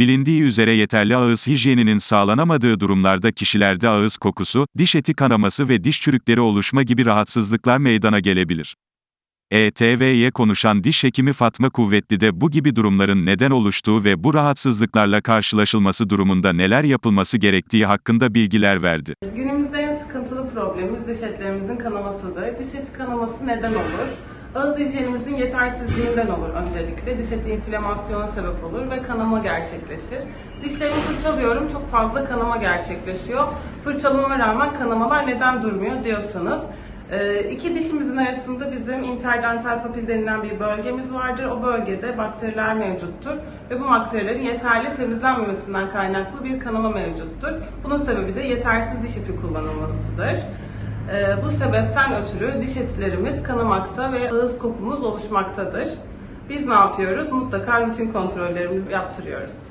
Bilindiği üzere yeterli ağız hijyeninin sağlanamadığı durumlarda kişilerde ağız kokusu, diş eti kanaması ve diş çürükleri oluşma gibi rahatsızlıklar meydana gelebilir. ETV'ye konuşan diş hekimi Fatma Kuvvetli de bu gibi durumların neden oluştuğu ve bu rahatsızlıklarla karşılaşılması durumunda neler yapılması gerektiği hakkında bilgiler verdi. Günümüzde en sıkıntılı problemimiz diş etlerimizin kanamasıdır. Diş eti kanaması neden olur? Ağız hijyenimizin yetersizliğinden olur öncelikle. Diş eti inflamasyona sebep olur ve kanama gerçekleşir. Dişlerimi fırçalıyorum, çok fazla kanama gerçekleşiyor. Fırçalamama rağmen kanamalar neden durmuyor diyorsanız, e, iki dişimizin arasında bizim interdental papil denilen bir bölgemiz vardır. O bölgede bakteriler mevcuttur ve bu bakterilerin yeterli temizlenmemesinden kaynaklı bir kanama mevcuttur. Bunun sebebi de yetersiz diş ipi kullanılmasıdır. Ee, bu sebepten ötürü diş etlerimiz kanamakta ve ağız kokumuz oluşmaktadır. Biz ne yapıyoruz? Mutlaka rutin kontrollerimizi yaptırıyoruz.